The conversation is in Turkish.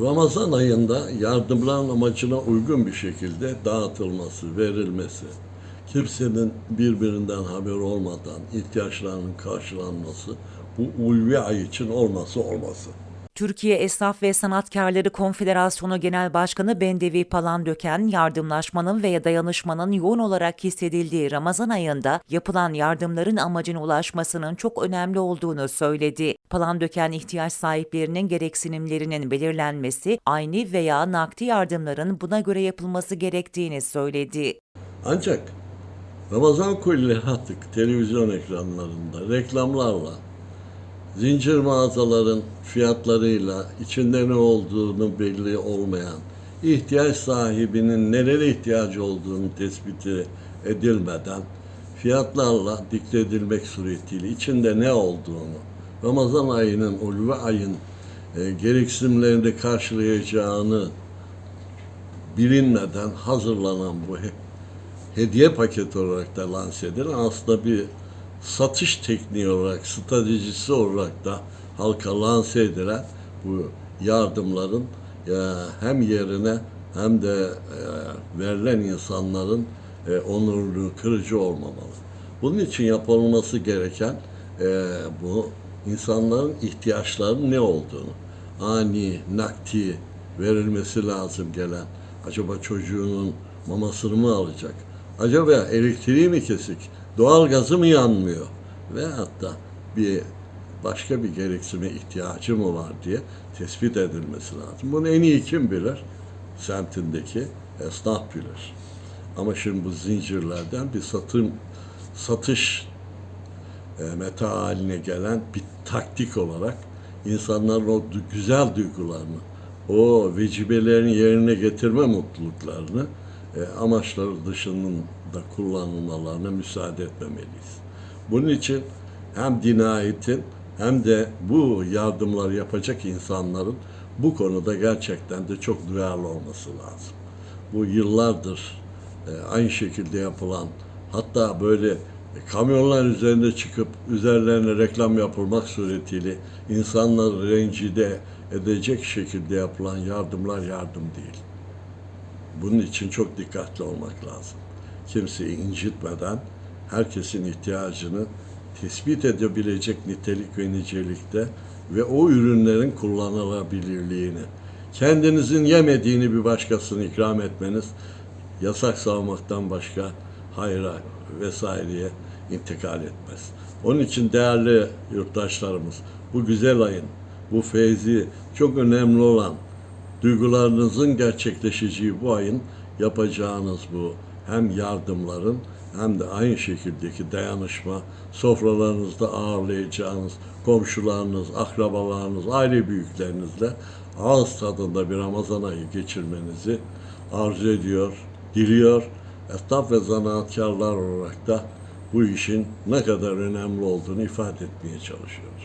Ramazan ayında yardımların amacına uygun bir şekilde dağıtılması, verilmesi, kimsenin birbirinden haber olmadan ihtiyaçlarının karşılanması, bu ulvi ay için olması olması. Türkiye Esnaf ve Sanatkarları Konfederasyonu Genel Başkanı Bendevi Palandöken, yardımlaşmanın ve dayanışmanın yoğun olarak hissedildiği Ramazan ayında yapılan yardımların amacına ulaşmasının çok önemli olduğunu söyledi. Palandöken ihtiyaç sahiplerinin gereksinimlerinin belirlenmesi, aynı veya nakdi yardımların buna göre yapılması gerektiğini söyledi. Ancak Ramazan kulli hattık televizyon ekranlarında reklamlarla zincir mağazaların fiyatlarıyla içinde ne olduğunu belli olmayan ihtiyaç sahibinin nelere ihtiyacı olduğunu tespiti edilmeden fiyatlarla dikte edilmek suretiyle içinde ne olduğunu Ramazan ayının ulvi ayın e, gereksinimlerini karşılayacağını bilinmeden hazırlanan bu he- hediye paketi olarak da lanse edilen aslında bir satış tekniği olarak, stratejisi olarak da halka lanse edilen bu yardımların e, hem yerine hem de e, verilen insanların e, onurunu kırıcı olmamalı. Bunun için yapılması gereken e, bu insanların ihtiyaçlarının ne olduğunu, ani, nakti verilmesi lazım gelen, acaba çocuğunun mamasını mı alacak, acaba elektriği mi kesik, doğal gazı mı yanmıyor ve hatta bir başka bir gereksinime ihtiyacı mı var diye tespit edilmesi lazım. Bunu en iyi kim bilir? Semtindeki esnaf bilir. Ama şimdi bu zincirlerden bir satım satış e, meta haline gelen bir taktik olarak insanların o güzel duygularını, o vecibelerini yerine getirme mutluluklarını amaçları dışında kullanılmalarına müsaade etmemeliyiz. Bunun için hem dinayetin hem de bu yardımları yapacak insanların bu konuda gerçekten de çok duyarlı olması lazım. Bu yıllardır e, aynı şekilde yapılan hatta böyle e, kamyonlar üzerinde çıkıp üzerlerine reklam yapılmak suretiyle insanları rencide edecek şekilde yapılan yardımlar yardım değil. Bunun için çok dikkatli olmak lazım. Kimseyi incitmeden herkesin ihtiyacını tespit edebilecek nitelik ve nicelikte ve o ürünlerin kullanılabilirliğini, kendinizin yemediğini bir başkasına ikram etmeniz yasak savmaktan başka hayra vesaireye intikal etmez. Onun için değerli yurttaşlarımız bu güzel ayın, bu feyzi çok önemli olan duygularınızın gerçekleşeceği bu ayın yapacağınız bu hem yardımların hem de aynı şekildeki dayanışma, sofralarınızda ağırlayacağınız komşularınız, akrabalarınız, aile büyüklerinizle ağız tadında bir Ramazan ayı geçirmenizi arzu ediyor, diliyor. Esnaf ve zanaatkarlar olarak da bu işin ne kadar önemli olduğunu ifade etmeye çalışıyoruz.